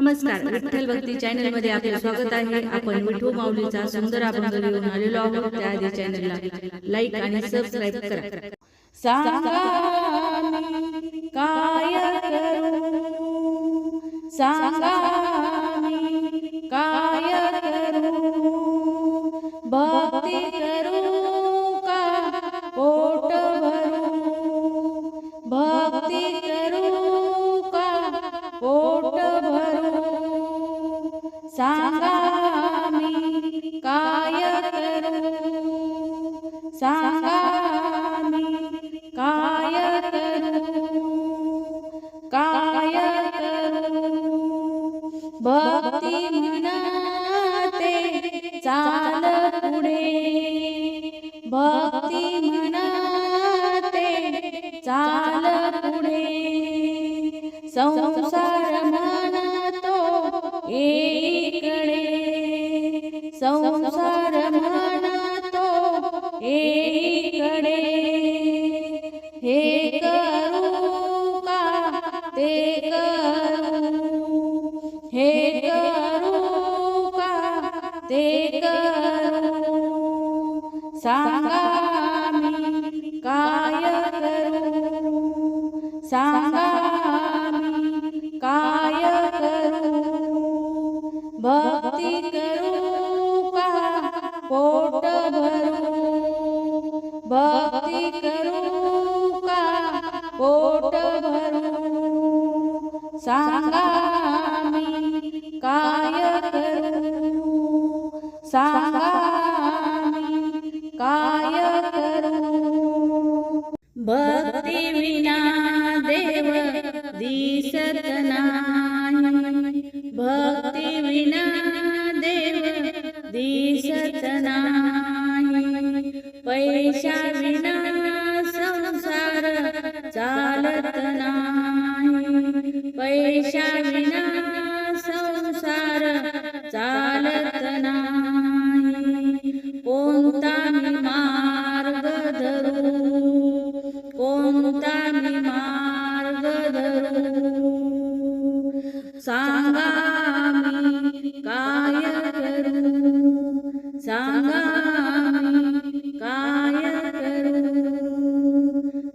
नमस्कार विठ्ठल भक्ती चॅनलमध्ये आपले स्वागत आहे. आपण विठू माऊलीचा सुंदर अभंग घेऊन आलेलो आहोत. त्याआधी चॅनलला लाईक आणि सबस्क्राईब करा. सांगा काय करू? सांगा सांगा मी काय करू सांगा मी काय करू काय करू भक्ती म्हणते चाल पुढे. भक्ती म्हणते चाल पुढे. सौ ते हे करू का ते करू सांगा मी काय करू सांगा सांगा मी काय करू सांगा मी काय करू भक्ती विना देव दिसत नाही भक्ती विना देव दिसत नाही पैशा विना संसार चालत नाही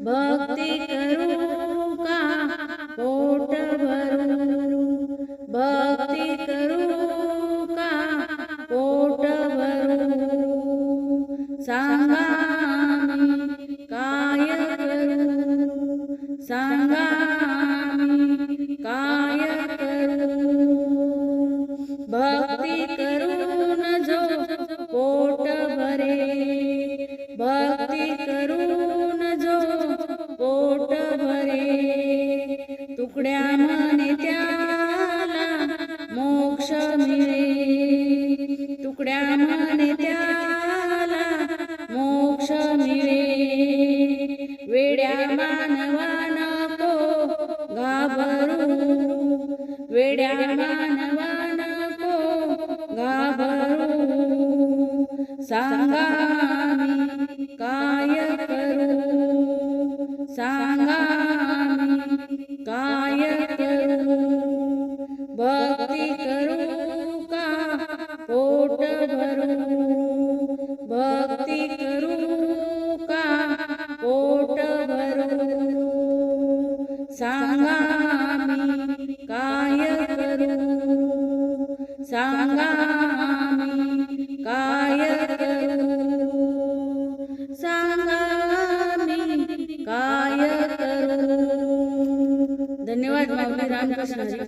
भक्ती करू का पोट भरू? भक्ति करू का पोट भरू? सांगा काय करू? सांगा वेड्या मानवा नको घाबरू सांगा मी काय करू? सांगा मी काय करू? भक्ती करू का? पोट भरू? भक्ती करू सांगा काय करू सांगा काय करू धन्यवाद रामकृष्ण